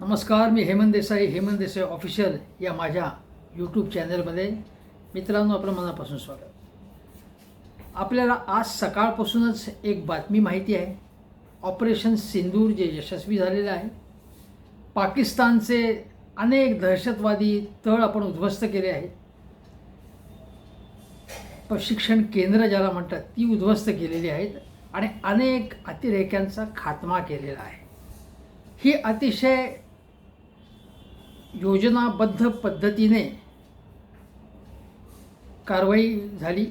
नमस्कार मी हेमंत देसाई हेमंत देसाई ऑफिशियल या माझ्या यूट्यूब चॅनलमध्ये मित्रांनो आपलं मनापासून स्वागत. आपल्याला आज सकाळपासूनच एक बातमी माहिती आहे. ऑपरेशन सिंदूर जे यशस्वी झालेलं आहे. पाकिस्तानचे अनेक दहशतवादी तळ आपण उद्ध्वस्त केले आहेत. प्रशिक्षण केंद्र ज्याला म्हणतात ती उद्ध्वस्त केलेली आहेत आणि अनेक अतिरेक्यांचा खात्मा केलेला आहे. ही अतिशय योजनाबद्ध पद्धतीने कारवाई झाली.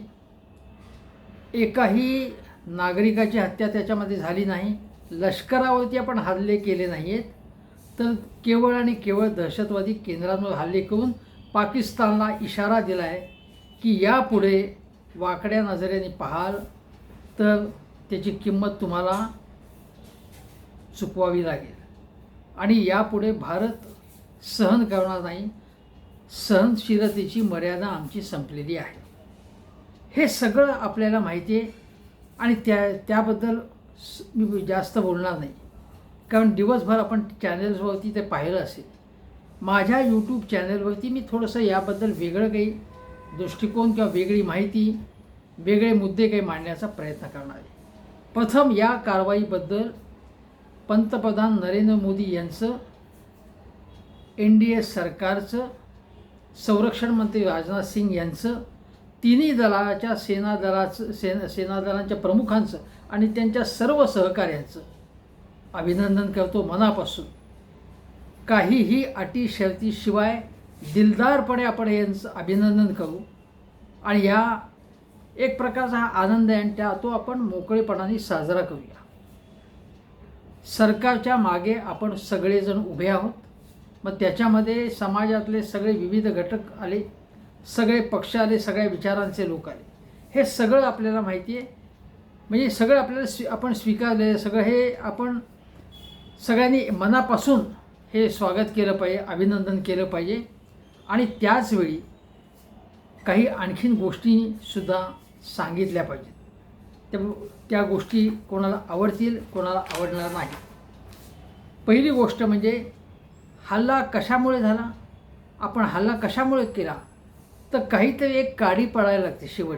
एकाही नागरिकाची हत्या त्याच्यामध्ये झाली नाही. लष्करावरती आपण हल्ले केले नाही आहेत तर केवळ आणि केवळ दहशतवादी केंद्रांवर हल्ले करून पाकिस्तानला इशारा दिला आहे की यापुढे वाकड्या नजरेने पाहाल तर त्याची किंमत तुम्हाला चुकवावी लागेल. आणि यापुढे भारत सहन करणार नाही. सहनशीलतेची मर्यादा आमची संपलेली आहे. हे सगळं आपल्याला माहिती आहे आणि त्या त्याबद्दल स- मी जास्त बोलणार नाही. कारण दिवसभर आपण चॅनल्सवरती ते पाहिलं असेल. माझ्या यूट्यूब चॅनलवरती मी थोडंसं याबद्दल वेगळं काही दृष्टिकोन किंवा वेगळी माहिती वेगळे मुद्दे काही मांडण्याचा प्रयत्न करणार आहे. प्रथम या कारवाईबद्दल पंतप्रधान नरेंद्र मोदी यांचं एन डी ए सरकारचं संरक्षण मंत्री राजनाथ सिंग यांचं तिन्ही दलाच्या सेना दलाचं सेना प्रमुखांचं आणि त्यांच्या सर्व सहकार्यांचं अभिनंदन करतो मनापासून. काहीही अटी शर्तीशिवाय दिलदारपणे आपण यांचं अभिनंदन करू आणि या एक प्रकारचा हा आनंद आहे आणि त्या तो आपण मोकळेपणाने साजरा करूया. सरकारच्या मागे आपण सगळेजण उभे आहोत. मग त्याच्यामध्ये समाजातले सगळे विविध घटक आले सगळे पक्ष आले सगळ्या विचारांचे लोक आले. हे सगळं आपल्याला माहिती आहे. म्हणजे सगळं आपल्याला स्वी आपण स्वीकारले सगळं हे आपण सगळ्यांनी मनापासून हे स्वागत केलं पाहिजे अभिनंदन केलं पाहिजे. आणि त्याचवेळी काही आणखीन गोष्टीसुद्धा सांगितल्या पाहिजेत. त्या त्या गोष्टी कोणाला आवडतील कोणाला आवडणार नाही. पहिली गोष्ट म्हणजे हल्ला कशामुळे झाला? आपण हल्ला कशामुळे केला? तर काहीतरी एक काडी पडायला लागते शेवट.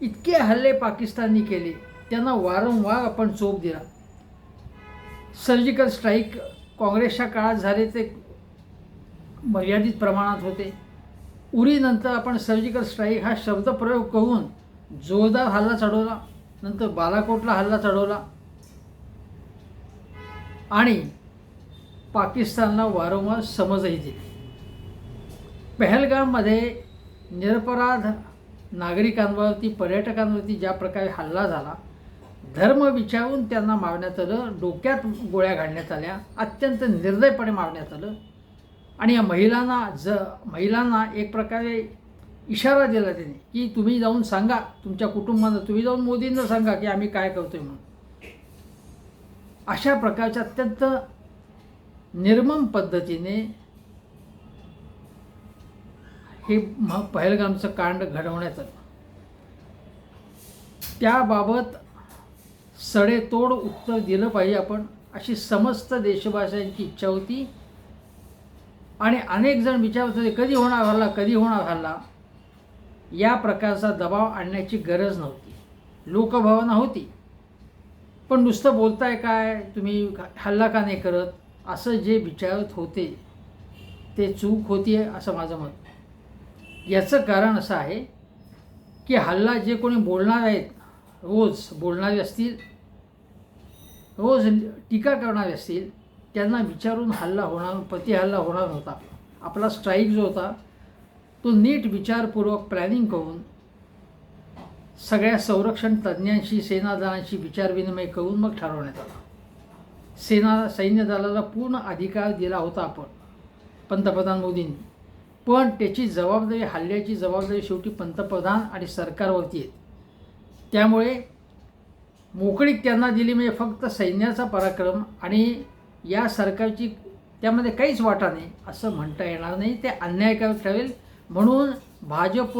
इतके हल्ले पाकिस्ताननी केले त्यांना वारंवार आपण चोप दिला. सर्जिकल स्ट्राईक काँग्रेसच्या काळात झाले ते मर्यादित प्रमाणात होते. उरीनंतर आपण सर्जिकल स्ट्राईक हा शब्दप्रयोग करून जोरदार हल्ला चढवला. नंतर बालाकोटला हल्ला चढवला. आणि पाकिस्तानला वारंवार समजही दिली. पहलगाममध्ये निरपराध नागरिकांवरती पर्यटकांवरती ज्या प्रकारे हल्ला झाला धर्म विचारून त्यांना मारण्यात आलं डोक्यात गोळ्या घालण्यात आल्या अत्यंत निर्दयपणे मारण्यात आलं आणि या महिलांना ज महिलांना एक प्रकारे इशारा दिला त्याने की तुम्ही जाऊन सांगा तुमच्या कुटुंबांना तुम्ही जाऊन मोदींना सांगा की आम्ही काय करतोय म्हणून. अशा प्रकारच्या अत्यंत निर्मम पद्धतीने हे पहलगामचं कांड घडवण्यात त्याबाबत सडेतोड उत्तर दिलं पाहिजे आपण अशी समस्त देशवासियांची इच्छा होती. आणि अनेक जण विचारत होते कधी होणार हल्ला कधी होणार हल्ला? या प्रकारचा दबाव आणण्याची गरज नव्हती. लोकभावना होती. पण नुसतं बोलताय काय तुम्ही हल्ला का नाही करत? असं जे विचारत होते ते चूक होती आहे असं माझं मत. याचं कारण असं आहे की हल्ला जे कोणी बोलणार आहेत रोज बोलणारे असतील रोज टीका करणारे असतील त्यांना विचारून हल्ला होणार प्रतिहल्ला होणार होता. आपला स्ट्राईक जो होता तो नीट विचारपूर्वक प्लॅनिंग करून सगळ्या संरक्षण तज्ज्ञांशी सेनादलांशी विचारविनिमय करून मग ठरवण्यात आला. सेना सैन्य दलाला पूर्ण अधिकार दिला होता आपण पंतप्रधान मोदींनी. पण त्याची जबाबदारी हल्ल्याची जबाबदारी शेवटी पंतप्रधान आणि सरकारवरती आहे. त्यामुळे मोकळीक त्यांना दिली म्हणजे फक्त सैन्याचा पराक्रम आणि या सरकारची त्यामध्ये काहीच वाटा नाही असं म्हणता येणार नाही. ते अन्यायकारक ठरेल. म्हणून भाजप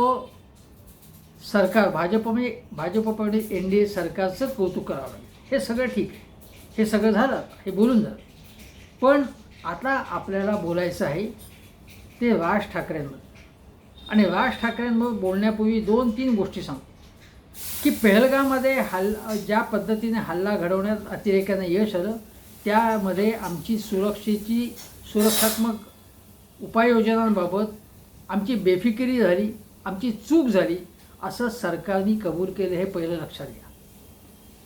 सरकार भाजप म्हणजे भाजपकडे एन डी ए सरकारचं कौतुक करावं हे सगळं ठीक आहे. हे सगळं झालं हे बोलून झालं. पण आता आपल्याला बोलायचं आहे ते राज ठाकरेंवर. आणि राज ठाकरेंवर बोलण्यापूर्वी दोन तीन गोष्टी सांगतो. की पहलगाममध्ये हल् ज्या पद्धतीने हल्ला घडवण्यात अतिरेक्यानं यश आलं त्यामध्ये आमची सुरक्षेची सुरक्षात्मक उपाययोजनांबाबत आमची बेफिकिरी झाली आमची चूक झाली असं सरकारने कबूल केलं हे पहिलं लक्षात घ्या.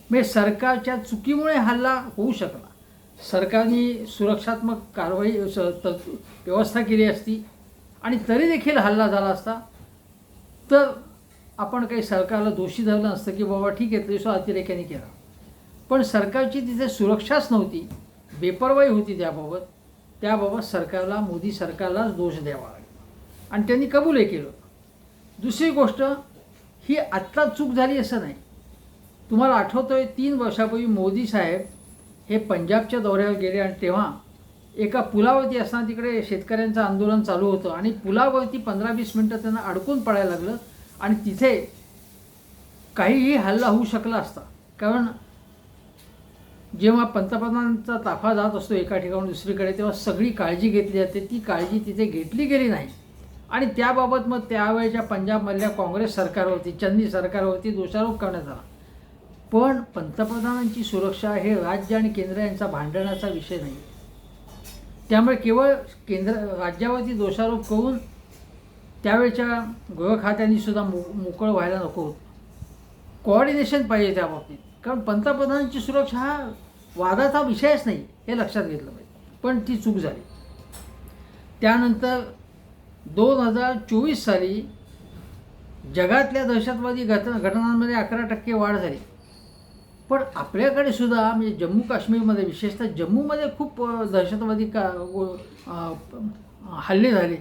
म्हणजे सरकारच्या चुकीमुळे हल्ला होऊ शकला. सरकारने सुरक्षात्मक कारवाई स त व्यवस्था केली असती आणि तरी देखील हल्ला झाला असता तर आपण काही सरकारला दोषी धरलं नसतं की बाबा ठीक आहे तरी अतिरेक्याने केला. पण सरकारची तिथे सुरक्षाच नव्हती बेपरवाई होती त्याबाबत. त्याबाबत सरकारला मोदी सरकारलाच दोष द्यावा लागेल. आणि त्यांनी कबूलही केलं. दुसरी गोष्ट ही आत्ता चूक झाली असं नाही. तुम्हाला आठवतं आहे तीन वर्षापूर्वी मोदी साहेब हे पंजाबच्या दौऱ्यावर गेले आणि तेव्हा एका पुलावरती असताना तिकडे शेतकऱ्यांचं आंदोलन चालू होतं आणि पुलावरती पंधरा वीस मिनटं त्यांना अडकून पडायला लागलं आणि तिथे काहीही हल्ला होऊ शकला असता. कारण जेव्हा पंतप्रधानांचा ताफा जात असतो एका ठिकाणी दुसरीकडे तेव्हा सगळी काळजी घेतली जाते. ती काळजी तिथे घेतली गेली नाही. आणि त्याबाबत मग त्यावेळेच्या पंजाबमधल्या काँग्रेस सरकारवरती चंदी सरकारवरती दोषारोप करण्यात आला. पण पंतप्रधानांची सुरक्षा हे राज्य आणि केंद्र यांचा भांडणाचा विषय नाही. त्यामुळे केवळ केंद्र राज्यावरती दोषारोप करून त्यावेळच्या गृह सुद्धा मो मोकळं व्हायला नको. होतं कोऑर्डिनेशन पाहिजे त्या बाबतीत. कारण पंतप्रधानांची सुरक्षा हा वादाचा विषयच नाही हे लक्षात घेतलं पाहिजे. पण ती चूक झाली. त्यानंतर दोन हजार चोवीस साली जगातल्या दहशतवादी घट घटनांमध्ये अकरा टक्के वाढ झाली. पण आपल्याकडे सुद्धा म्हणजे जम्मू काश्मीरमध्ये विशेषतः जम्मूमध्ये खूप दहशतवादी का हल्ले झाले.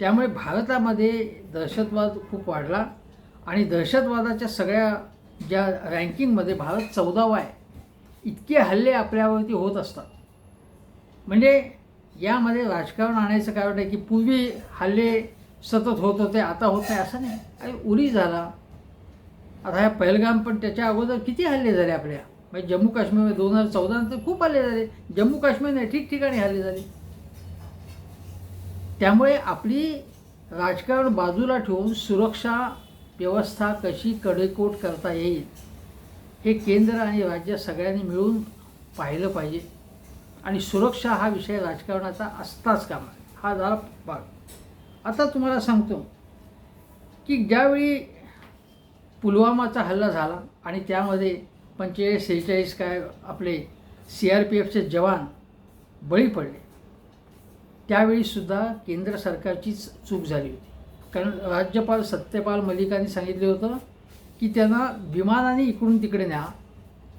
त्यामुळे भारतामध्ये दहशतवाद खूप वाढला आणि दहशतवादाच्या सगळ्या ज्या रँकिंगमध्ये भारत चौदावा आहे इतके हल्ले आपल्यावरती होत असतात. म्हणजे यामध्ये राजकारण आणायचं कारण आहे की पूर्वी हल्ले सतत होत होते आता होत नाही असं नाही. आणि उरी झाला आता ह्या पहलगाम पण त्याच्या अगोदर किती हल्ले झाले आपल्या? म्हणजे जम्मू काश्मीरमध्ये दोन हजार चौदा नंतर खूप हल्ले झाले. जम्मू काश्मीर नाही ठिकठिकाणी हल्ले झाले. त्यामुळे आपली राजकारण बाजूला ठेवून सुरक्षा व्यवस्था कशी कडेकोट करता येईल हे केंद्र आणि राज्य सगळ्यांनी मिळून पाहिलं पाहिजे. आणि सुरक्षा हा विषय राजकारणाचा असताच कामा. हा झाला भाग. आता तुम्हाला सांगतो की ज्यावेळी पुलवामाचा हल्ला झाला आणि त्यामध्ये पंचेचाळीस सेहेचाळीस काय आपले सी आर पी एफचे जवान बळी पडले. त्यावेळीसुद्धा केंद्र सरकारचीच चूक झाली होती. कारण राज्यपाल सत्यपाल मलिकांनी सांगितले होतं की त्यांना विमानाने इकडून तिकडे न्या.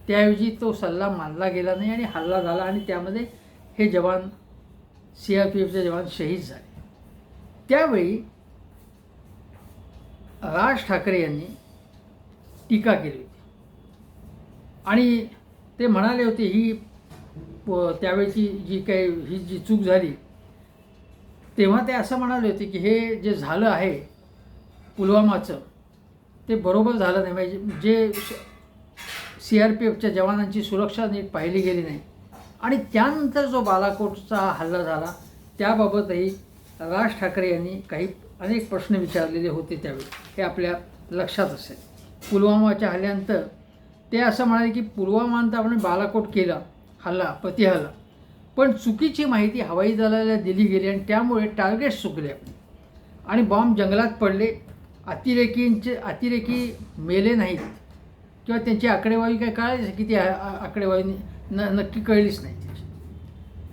त्याऐवजी तो सल्ला मानला गेला नाही आणि हल्ला झाला आणि त्यामध्ये हे जवान सी आर पी एफचे जवान शहीद झाले. त्यावेळी राज ठाकरे यांनी टीका केली होती. आणि ते म्हणाले होते ही त्यावेळची जी काही ही जी चूक झाली तेव्हा ते असं म्हणाले होते की हे जे झालं आहे पुलवामाचं ते बरोबर झालं नाही. म्हणजे जे सी आर पी एफच्या जवानांची सुरक्षा नीट पाहिली गेली नाही. आणि त्यानंतर जो बालाकोटचा हल्ला झाला त्याबाबतही राज ठाकरे यांनी काही अनेक प्रश्न विचारलेले होते त्यावेळी. हे आपल्या लक्षात असेल. पुलवामाच्या हल्ल्यानंतर ते असं म्हणाले की पुलवामानंतर आपण बालाकोट केला हल्ला प्रतिहल्ला पण चुकीची माहिती हवाई दलाला दिली गेली आणि त्यामुळे टार्गेट चुकले आणि बॉम्ब जंगलात पडले. अतिरेकींचे अतिरेकी मेले नाहीत. किंवा त्यांची आकडेवारी काय कळालीच किती आकडेवारी न नक्की कळलीच नाही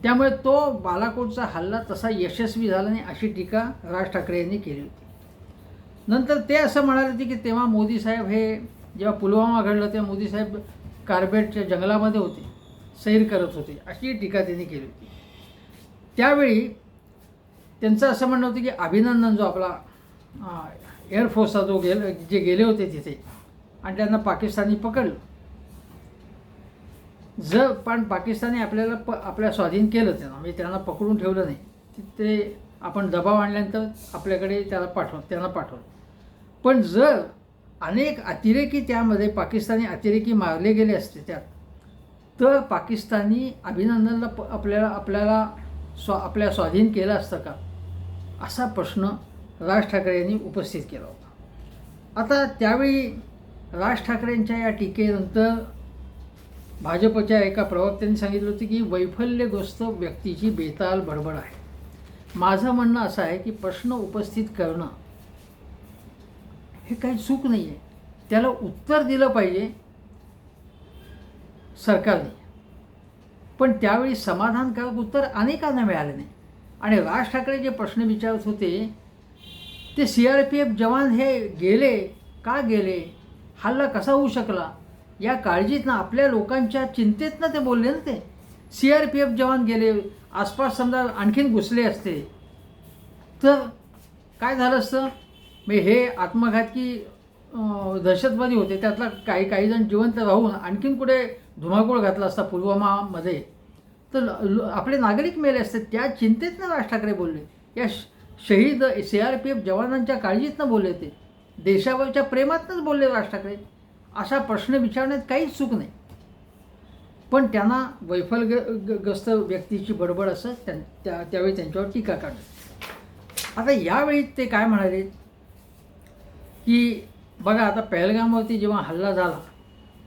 त्यामुळे तो बालाकोटचा हल्ला तसा यशस्वी झाला नाही अशी टीका राज ठाकरे यांनी केली होती. नंतर ते असं म्हणाले होते की तेव्हा मोदी साहेब हे जेव्हा पुलवामा घडलं तेव्हा मोदी साहेब कार्बेटच्या जंगलामध्ये होते सैर करत होते अशी टीका त्यांनी केली होती. त्यावेळी त्यांचं असं म्हणणं होतं की अभिनंदन जो आपला एअरफोर्सचा जो गेल जे गेले होते तिथे आणि त्यांना पाकिस्तानी पकडलं. जर पण पाकिस्तानी आपल्याला प आपल्या स्वाधीन केलं त्यांना म्हणजे त्यांना पकडून ठेवलं नाही तिथे आपण दबाव आणल्यानंतर आपल्याकडे त्याला पाठव त्यांना पाठवलं. पण जर अनेक अतिरेकी त्यामध्ये पाकिस्तानी अतिरेकी मारले गेले असते त्यात तर पाकिस्तानी अभिनंदनला प आपल्याला आपल्याला स्व आपल्या स्वाधीन केलं असतं का? असा प्रश्न राज ठाकरे यांनी उपस्थित केला होता. आता त्यावेळी राज ठाकरेंच्या या टीकेनंतर भाजपच्या एका प्रवक्त्याने सांगितलं होतं की वैफल्यग्रस्त व्यक्तीची बेताल बडबड आहे. माझं म्हणणं असं आहे की प्रश्न उपस्थित करणं हे काही चूक नाही आहे त्याला उत्तर दिलं पाहिजे. सरकारने. पण त्यावेळी समाधानकारक उत्तर अनेकांना मिळालं नाही. आणि राज ठाकरे जे प्रश्न विचारत होते ते सी आर पी एफ जवान हे गेले का गेले हल्ला कसा होऊ शकला या काळजीतनं आपल्या लोकांच्या चिंतेतनं ते बोलले ना ते. सी आर पी एफ जवान गेले आसपास समजा आणखीन घुसले असते. तर काय झालं असतं? मग हे आत्मघातकी दहशतवादी होते त्यातला काही काही जण जिवंत राहून आणखीन कुठे धुमाकूळ घातला असता पुलवामामध्ये. तर ल- आपले नागरिक मेले असते त्या चिंतेतनं राज ठाकरे बोलले. या श- शहीद सी आर पी एफ जवानांच्या काळजीतनं बोलले ते. देशावरच्या प्रेमातनंच बोलले राज ठाकरे. असा प्रश्न विचारण्यात काहीच चूक नाही. पण त्यांना वैफलग्रस्त व्यक्तीची बडबड असं त्यां त्या त्यावेळी त्यांच्यावर टीका काढली आता यावेळी ते काय म्हणाले? की बघा आता पहलगामवरती जेव्हा हल्ला झाला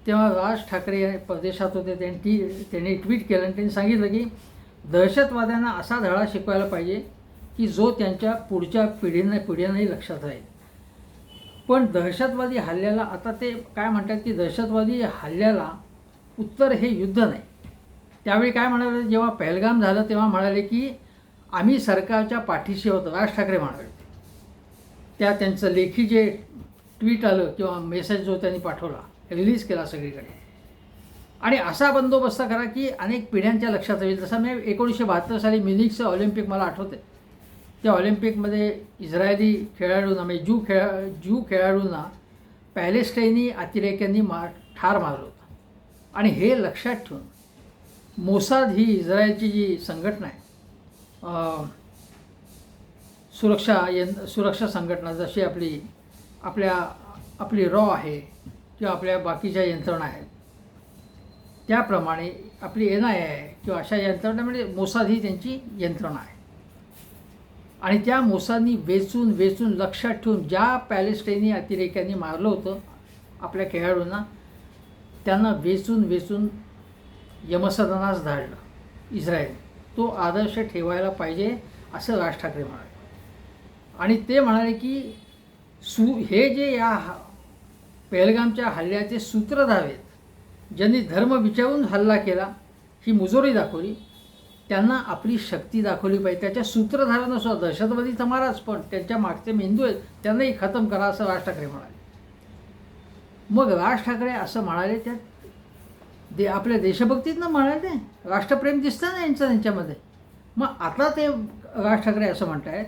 तेव्हा राज ठाकरे परदेशात होते. त्यांनी टी त्यांनी ट्विट केलं आणि त्यांनी सांगितलं की दहशतवाद्यांना असा धडा शिकवायला पाहिजे की जो त्यांच्या पुढच्या पिढींना पिढ्यांनाही लक्षात राहील. पण दहशतवादी हल्ल्याला आता ते काय म्हणतात की दहशतवादी हल्ल्याला उत्तर हे युद्ध नाही. त्यावेळी काय म्हणाले जेव्हा पहलगाम झालं तेव्हा म्हणाले की आम्ही सरकारच्या पाठीशी होतो राज ठाकरे म्हणाले. त्या त्यांचं लेखी जे ट्विट आलं किंवा मेसेज जो त्यांनी पाठवला रिलीज केला सगळीकडे. आणि असा बंदोबस्त करा की अनेक पिढ्यांच्या लक्षात येईल. जसं मी एकोणीसशे बहात्तर साली म्युनिकचं ऑलिम्पिक मला आठवते त्या ऑलिम्पिकमध्ये इस्रायली खेळाडूंना म्हणजे ज्यू खेळा ज्यू खेळाडूंना पॅलेस्टाईनी अतिरेक्यांनी मार ठार मारलं होतं. आणि हे लक्षात ठेवून मोसाद ही इस्रायलची जी संघटना आहे सुरक्षा यं सुरक्षा संघटना जशी आपली आपल्या आपली रॉ आहे किंवा आपल्या बाकीच्या यंत्रणा आहेत त्याप्रमाणे आपली एन आय आहे किंवा अशा यंत्रणा म्हणजे मोसाद ही त्यांची यंत्रणा आहे. आणि त्या मोसादनी वेचून वेचून लक्षात ठेवून ज्या पॅलेस्टाईनी अतिरेक्यांनी मारलं होतं आपल्या खेळाडूंना त्यांना वेचून वेचून यमसदनास धाडलं इस्रायल तो आदर्श ठेवायला पाहिजे असं राज ठाकरे म्हणाले. आणि ते म्हणाले की सु हे जे या पहलगामच्या हल्ल्याचे सूत्रधार आहेत ज्यांनी धर्म विचारून हल्ला केला ही मुजोरी दाखवली. त्यांना आपली शक्ती दाखवली पाहिजे. त्याच्या सूत्रधारांना सुद्धा दहशतवादी माराच पण त्यांच्या मागचे मेंदू आहेत त्यांनाही खतम करा असं राज ठाकरे म्हणाले. मग राज ठाकरे असं म्हणाले त्यात दे आपल्या देशभक्तीतनं म्हणाले ते. राष्ट्रप्रेम दिसतं ना यांचं त्यांच्यामध्ये. मग आता ते राज ठाकरे असं म्हणत आहेत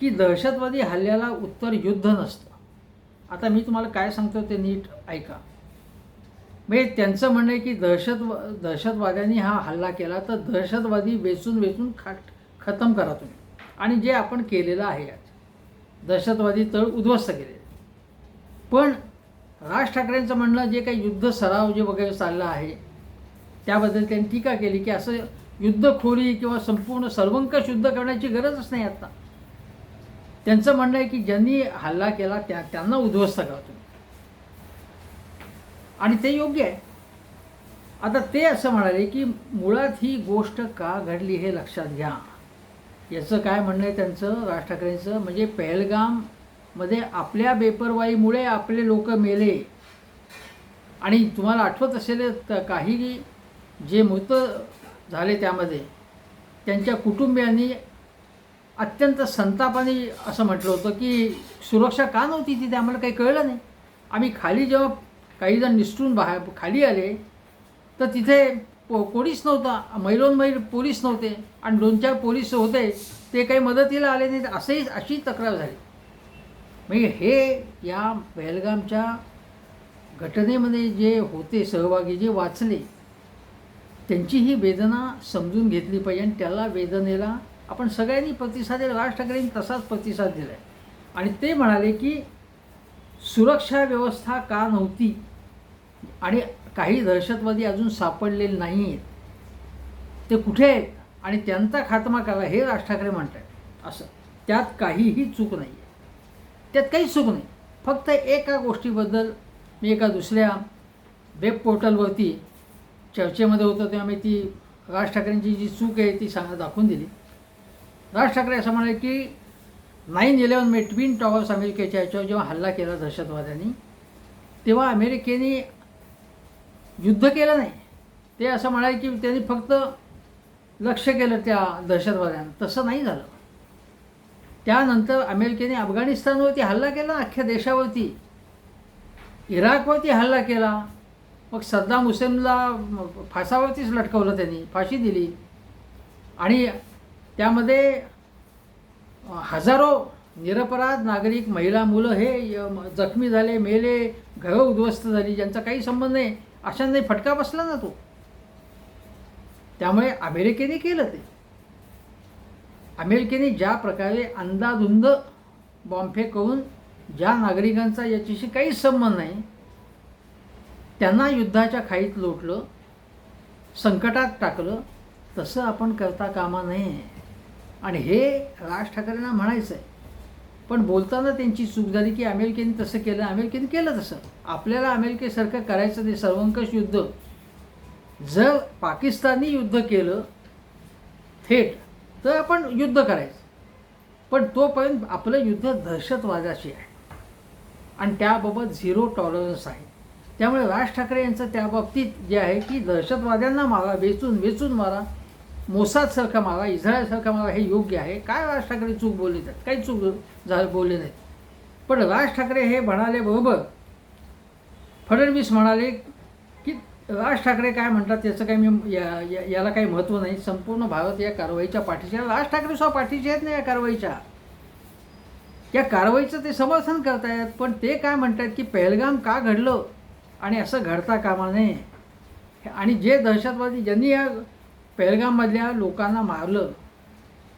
की दहशतवादी हल्ल्याला उत्तर युद्ध नसतं. आता मी तुम्हाला काय सांगतो ते नीट ऐका. म्हणजे त्यांचं म्हणणं आहे की दहशतवा दहशतवाद्यांनी हा हल्ला केला तर दहशतवादी वेचून वेचून खाट खतम करा तुम्ही. आणि जे आपण केलेलं आहे आज दहशतवादी तळ उद्ध्वस्त केले पण राज ठाकरेंचं म्हणणं जे काही युद्ध सराव जे वगैरे चाललं आहे त्याबद्दल त्यांनी टीका केली की असं युद्धखोरी किंवा संपूर्ण सर्वंकष युद्ध करण्याची गरजच नाही आता. त्यांचं म्हणणं आहे की ज्यांनी हल्ला केला त्या त्यांना उद्ध्वस्त करा तुम्ही. आणि ते योग्य आहे. आता ते असं म्हणाले की मुळात ही गोष्ट का घडली हे लक्षात घ्या. याचं काय म्हणणं आहे त्यांचं राज ठाकरेंचं? म्हणजे पहलगाममध्ये आपल्या बेपरवाईमुळे आपले लोक मेले. आणि तुम्हाला आठवत असेल तर काही जे मृत झाले त्यामध्ये त्यांच्या कुटुंबियांनी अत्यंत संतापाने असं म्हटलं होतं की सुरक्षा का नव्हती तिथे? आम्हाला काही कळलं नाही. आम्ही खाली जेव्हा काही जण निसटून बाहेर खाली आले तर तिथे पो कोणीच नव्हता. मैलोनमैल पोलीस नव्हते. आणि दोन चार पोलीस होते ते काही मदतीला आले नाहीत असंही अशी तक्रार झाली. म्हणजे हे या बेलगामच्या घटनेमध्ये जे होते सहभागी जे वाचले त्यांची ही वेदना समजून घेतली पाहिजे आणि त्याला वेदनेला आपण सगळ्यांनी प्रतिसाद दिला राज ठाकरेंनी तसाच प्रतिसाद दिला आहे आणि ते म्हणाले की सुरक्षा व्यवस्था का नव्हती? आणि काही दहशतवादी अजून सापडलेले नाही आहेत ते कुठे आहेत? आणि त्यांचा खात्मा करा हे राज ठाकरे म्हणतात असं. त्यात काहीही चूक नाही आहे त्यात काही चूक नाही. फक्त एका गोष्टीबद्दल मी एका दुसऱ्या वेब पोर्टलवरती चर्चेमध्ये होतो तेव्हा मी ती राज ठाकरेंची जी चूक आहे ती सांगा दाखवून दिली. राज ठाकरे असं म्हणाले की नाईन इलेवन मे ट्विन टॉवर्स अमेरिकेच्या याच्यावर जेव्हा हल्ला केला दहशतवाद्यांनी तेव्हा अमेरिकेने युद्ध केलं नाही. ते असं म्हणाले की त्यांनी फक्त लक्ष केलं त्या दहशतवाद्यांना. तसं नाही झालं. त्यानंतर अमेरिकेने अफगाणिस्तानवरती हल्ला केला अख्ख्या देशावरती. इराकवरती हल्ला केला. मग सद्दाम हुसेनला फासावरतीच लटकवलं त्यांनी फाशी दिली. आणि त्यामध्ये हजारो निरपराध नागरिक महिला मुलं हे य- जखमी झाले मेले घरं उद्ध्वस्त झाली ज्यांचा काही संबंध नाही अशांनाही फटका बसला ना तो. त्यामुळे अमेरिकेने केलं ते. अमेरिकेने ज्या प्रकारे अंदाधुंद बॉम्बफेक करून ज्या नागरिकांचा याच्याशी काही संबंध नाही त्यांना युद्धाच्या खाईत लोटलं संकटात टाकलं तसं आपण करता कामा नये. आणि हे राज ठाकरेंना म्हणायचं आहे पण बोलताना त्यांची चूक झाली की अमेरिकेने तसं केलं अमेरिकेने केलं तसं. आपल्याला अमेरिकेसारखं करायचं ते सर्वंकष युद्ध. जर पाकिस्तानी युद्ध केलं थेट तर आपण युद्ध करायचं. पण तोपर्यंत आपलं युद्ध दहशतवादाशी आहे. आणि त्याबाबत झिरो टॉलरन्स आहे. त्यामुळे राज ठाकरे यांचं त्या बाबतीत जे आहे की दहशतवाद्यांना मारा वेचून वेचून मारा. मोसादसारखा मागा इस्रायलसारखा मागा हे योग्य आहे. काय राज ठाकरे चूक बोलले जात काही चूक झालं बोलले नाहीत. पण राज ठाकरे हे म्हणाले बरोबर. फडणवीस म्हणाले की राज ठाकरे काय म्हणतात त्याचं काही मी या या- याला काही महत्त्व नाही. संपूर्ण भारत या कारवाईच्या पाठीशी राज ठाकरे सुद्धा पाठीचे आहेत ना या कारवाईच्या? या कारवाईचं ते समर्थन करतायत पण ते काय म्हणतात की पहलगाम का घडलं? आणि असं घडता कामा नये. आणि जे दहशतवादी ज्यांनी या पहलगाममधल्या लोकांना मारलं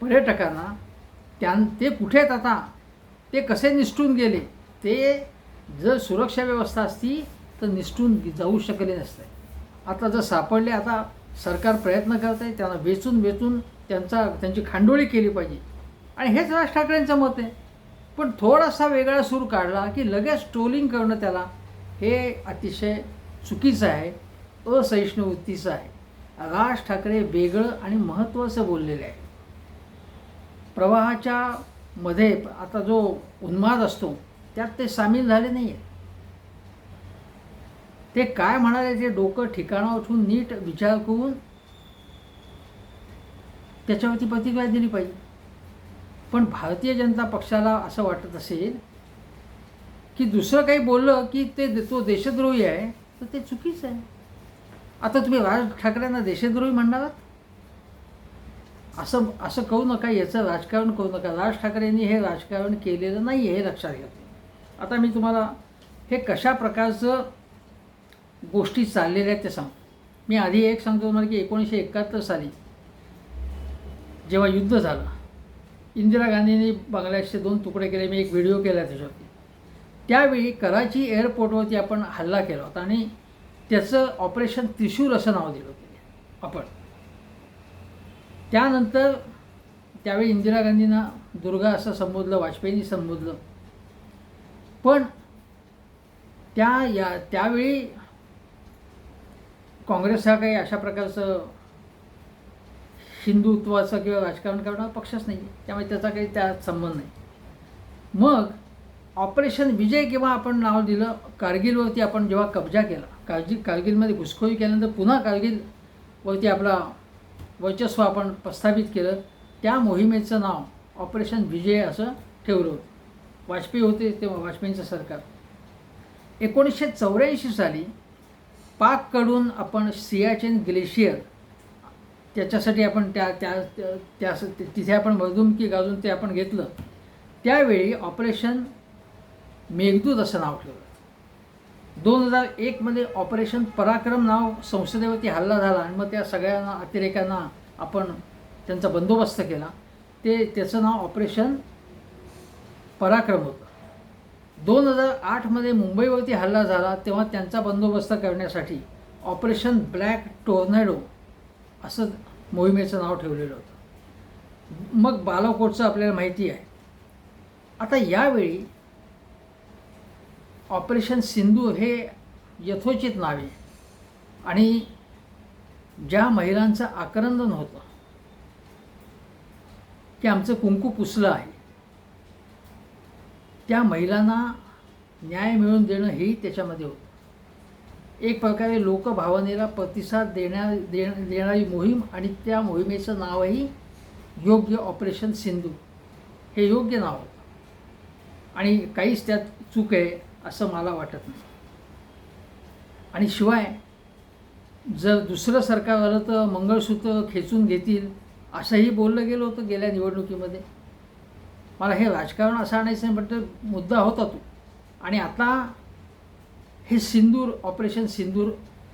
पर्यटकांना त्यां ते कुठे आहेत आता? ते कसे निसटून गेले? ते जर सुरक्षा व्यवस्था असती तर निसटून जाऊ शकले नसते. आता जर सापडले आता सरकार प्रयत्न करत आहे त्यांना वेचून वेचून त्यांचा त्यांची खांडोळी केली पाहिजे. आणि हेच राज ठाकरेंचं मत आहे. पण थोडासा वेगळा सूर काढला की लगेच ट्रोलिंग करणं त्याला हे अतिशय चुकीचं आहे असहिष्णुवृत्तीचं आहे. राज ठाकरे वेगळं आणि महत्त्वाचं बोललेले आहे. प्रवाहाच्या मध्ये आता जो उन्माद असतो त्यात ते सामील झाले नाही आहेत ते काय म्हणाले ते डोकं ठिकाणावर उठून नीट विचार करून त्याच्यावरती प्रतिक्रिया दिली पाहिजे. पण भारतीय जनता पक्षाला असं वाटत असेल की दुसरं काही बोललं की ते तो देशद्रोही आहे तर ते चुकीचं आहे. आता तुम्ही राज ठाकरेंना देशद्रोही म्हणणार असं असं करू नका याचं राजकारण करू नका. राज ठाकरेंनी हे राजकारण केलेलं नाही आहे हे लक्षात घ्या आता मी तुम्हाला हे कशा प्रकारचं गोष्टी चाललेल्या आहेत ते सांग मी आधी एक सांगतो तुम्हाला की एकोणीसशे एकाहत्तर साली जेव्हा युद्ध झालं इंदिरा गांधींनी बांगलादेशचे दोन तुकडे केले मी एक व्हिडिओ केला त्याच्यावरती. त्यावेळी कराची एअरपोर्टवरती आपण हल्ला केला होता आणि त्याचं ऑपरेशन त्रिशूर असं नाव दिलं होतं आपण. त्यानंतर त्यावेळी इंदिरा गांधींना दुर्गा असं संबोधलं वाजपेयींनी संबोधलं. पण त्या या त्यावेळी काँग्रेस हा काही अशा प्रकारचं हिंदुत्वाचं किंवा राजकारण करणारा पक्षच नाही त्यामुळे त्याचा काही त्यात संबंध नाही. मग ऑपरेशन विजय किंवा आपण नाव दिलं कारगिलवरती आपण जेव्हा कब्जा केला कारगिल कारगिलमध्ये घुसखोरी केल्यानंतर पुन्हा कारगिलवरती आपला वर्चस्व आपण प्रस्थापित केलं. त्या मोहिमेचं नाव ऑपरेशन विजय असं ठेवलं होतं. वाजपेयी होते तेव्हा वाजपेयींचं सरकार. एकोणीसशे चौऱ्याऐंशी साली पाककडून आपण सियाचेन ग्लेशियर त्याच्यासाठी आपण त्या त्या त्या- तिथे आपण मर्दुमकी गाजून ते आपण घेतलं. त्यावेळी ऑपरेशन मेघदूत असं नाव ठेवलं. दोन हजार एकमध्ये ऑपरेशन पराक्रम नाव संसदेवरती हल्ला झाला आणि मग त्या सगळ्यांना अतिरेकांना आपण त्यांचा बंदोबस्त केला. ते त्याचं नाव ऑपरेशन पराक्रम होतं. दोन हजार आठमध्ये मुंबईवरती हल्ला झाला तेव्हा त्यांचा बंदोबस्त करण्यासाठी ऑपरेशन ब्लॅक टोर्नेडो असं मोहिमेचं नाव ठेवलेलं होतं. मग बालाकोटचं आपल्याला माहिती आहे. आता यावेळी ऑपरेशन सिंधू हे यथोचित नाव. आहे आणि ज्या महिलांचं आक्रंदन होतं की आमचं कुंकू पुसलं आहे. त्या महिलांना न्याय मिळवून देणं हेही त्याच्यामध्ये होतं. एक प्रकारे लोकभावनेला प्रतिसाद देण्या दे देणारी मोहीम आणि त्या मोहिमेचं नावही योग्य ऑपरेशन सिंधू हे योग्य नाव होतं. आणि काहीच त्यात चूक आहे. असं मला वाटत नाही. आणि शिवाय जर दुसरं सरकार आलं तर मंगळसूत्र खेचून घेतील असंही बोललं गेलं होतं गेल्या निवडणुकीमध्ये. मला हे राजकारण असं आणायचं नाही म्हटलं मुद्दा होता तो. आणि आता हे सिंदूर ऑपरेशन सिंदूर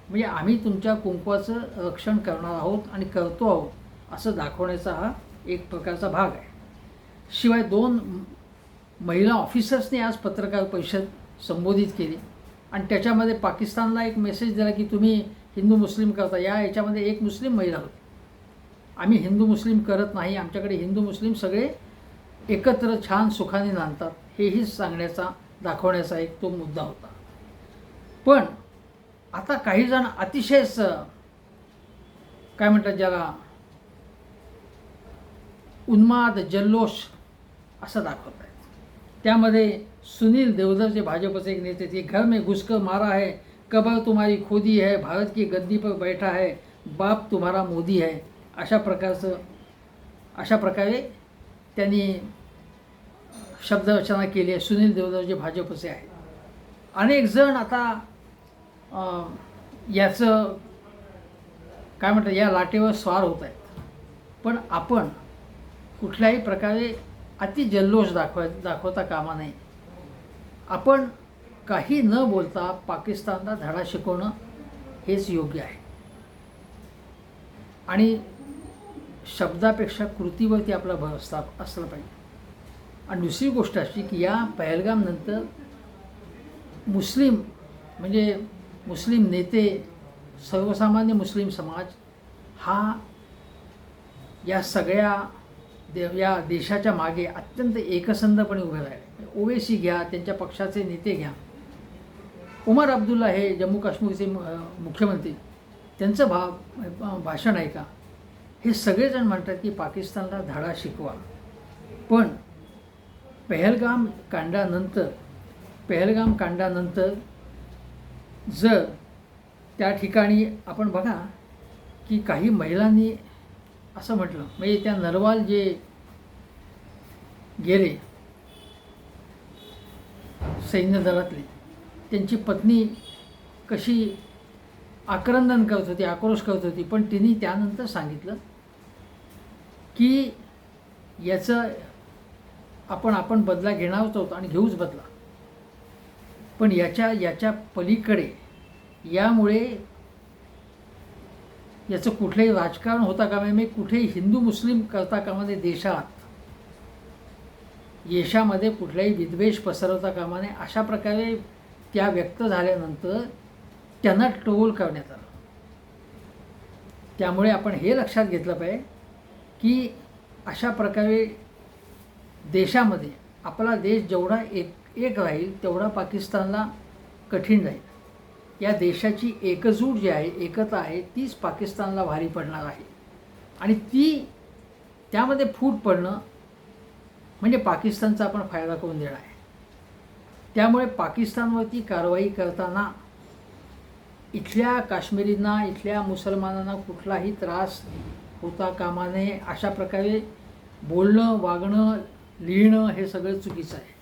म्हणजे आम्ही तुमच्या कुंकवाचं रक्षण करणार आहोत आणि करतो आहोत असं दाखवण्याचा हा एक प्रकारचा भाग आहे. शिवाय दोन महिला ऑफिसर्सने आज पत्रकार परिषद संबोधित केली. आणि त्याच्यामध्ये पाकिस्तानला एक मेसेज दिला की तुम्ही हिंदू मुस्लिम करता. या याच्यामध्ये एक मुस्लिम महिला होती. आम्ही हिंदू मुस्लिम करत नाही. आमच्याकडे हिंदू मुस्लिम सगळे एकत्र छान सुखाने नांदतात. हेही सांगण्याचा दाखवण्याचा एक तो मुद्दा होता. पण आता काही जण अतिशयच काय म्हणतात ज्याला? उन्माद जल्लोष असं दाखवत आहेत त्यामध्ये सुनील देवधर जे भाजपचे एक नेते ते घर में घुसकर मारा है। कबर तुम्हारी खोदी है। भारत की गद्दी पर बैठा है। बाप तुम्हारा मोदी है। अशा प्रकारचं अशा प्रकारे त्यांनी शब्दरचना केली आहे. सुनील देवधर जे भाजपचे आहेत अनेक जण आता याचं काय म्हणतात या लाटेवर स्वार होत आहेत. पण आपण कुठल्याही प्रकारे अति जल्लोष दाखवाय दाखवता कामा नाही आपण काही न बोलता पाकिस्तानला धडा शिकवणं हेच योग्य आहे. आणि शब्दापेक्षा कृतीवरती आपला भर असता असला पाहिजे. आणि दुसरी गोष्ट अशी की या पहलगामनंतर मुस्लिम म्हणजे मुस्लिम नेते सर्वसामान्य मुस्लिम समाज हा या सगळ्या दे या देशाच्या मागे अत्यंत एकसंधपणे उभे राहिला. ओवेसी घ्या त्यांच्या पक्षाचे नेते घ्या. उमर अब्दुल्ला हे जम्मू काश्मीरचे मुख्यमंत्री. त्यांचं भा भाषण ऐका. हे सगळेजण म्हणतात की पाकिस्तानला धडा शिकवा. पण पहलगाम कांडानंतर पहलगाम कांडानंतर जर त्या ठिकाणी आपण बघा की काही महिलांनी असं म्हटलं म्हणजे त्या नरवाल जे गेले सैन्य दलातले त्यांची पत्नी कशी आक्रंदन करत होती आक्रोश करत होती पण तिने त्यानंतर सांगितलं की याचं आपण आपण बदला घेणार होतो आणि घेऊच बदला. पण याच्या याच्या पलीकडे यामुळे याचं कुठलंही राजकारण होता कामा नये. कुठेही हिंदू मुस्लिम करता कामा नये देशात. देशामध्ये कुठलाही विद्वेष पसरवता कामा नये. अशा प्रकारे त्या व्यक्त झाल्यानंतर त्यांना टोल करण्यात आलं. त्यामुळे आपण हे लक्षात घेतलं पाहिजे की अशा प्रकारे देशामध्ये आपला देश जेवढा एक एक राहील तेवढा पाकिस्तानला कठीण राहील या देशाची एकजूट जी आहे एकता आहे तीच पाकिस्तानला भारी पडणार आहे. आणि ती त्यामध्ये फूट पडणं म्हणजे पाकिस्तानचा आपण फायदा करून देणार आहे. त्यामुळे पाकिस्तानवरती कारवाई करताना इथल्या काश्मीरींना इथल्या मुसलमानांना कुठलाही त्रास होता कामा नये अशा प्रकारे बोलणं वागणं लिहिणं हे सगळं चुकीचं आहे.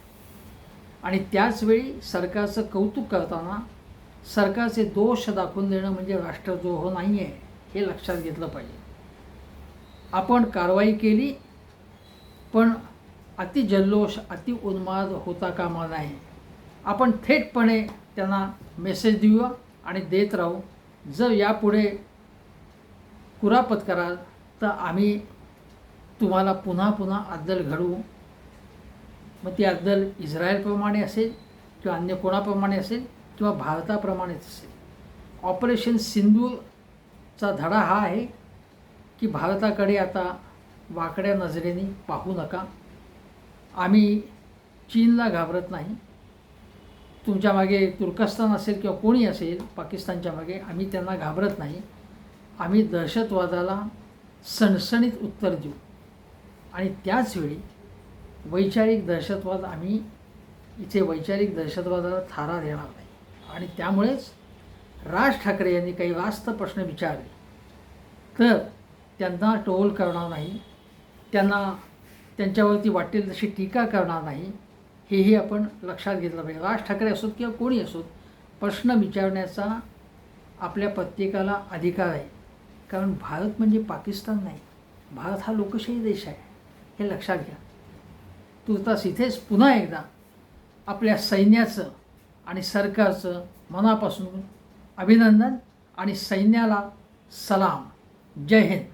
आणि त्याचवेळी सरकारचं कौतुक करताना सरकारचे दोष दाखवून देणं म्हणजे राष्ट्रद्रोह नाही आहे हे लक्षात घेतलं पाहिजे. आपण कारवाई केली पण अति जल्लोष अति उन्माद होता कामा नाही. आपण थेटपणे त्यांना मेसेज देऊया आणि देत राहू. जर यापुढे कुरापत कराल तर आम्ही तुम्हाला पुन्हा पुन्हा अद्दल घडवू. मग ती अद्दल इस्रायलप्रमाणे असेल किंवा अन्य कोणाप्रमाणे असेल किंवा भारताप्रमाणेच असेल. ऑपरेशन सिंधूरचा धडा हा आहे की भारताकडे आता वाकड्या नजरेने पाहू नका. आम्ही चीनला घाबरत नाही. तुमच्या मागे तुर्कस्तान असेल किंवा कोणी असेल पाकिस्तानच्या मागे आम्ही त्यांना घाबरत नाही. आम्ही दहशतवादाला सणसणीत उत्तर देऊ. आणि त्याचवेळी वैचारिक दहशतवाद आम्ही इथे वैचारिक दहशतवादाला थारा देणार नाही. आणि त्यामुळेच राज ठाकरे यांनी काही वास्त प्रश्न विचारले. तर त्यांना टोल करणार नाही. त्यांना त्यांच्यावरती वाटेल तशी टीका करणार नाही. हेही आपण लक्षात घेतलं पाहिजे. राज ठाकरे असोत किंवा कोणी असोत प्रश्न विचारण्याचा आपल्या प्रत्येकाला अधिकार आहे. कारण भारत म्हणजे पाकिस्तान नाही. भारत हा लोकशाही देश आहे. हे लक्षात घ्या. तुर्तास इथेच पुन्हा एकदा आपल्या सैन्याचं आणि सरकारचं मनापासून अभिनंदन आणि सैन्याला सलाम. जय हिंद.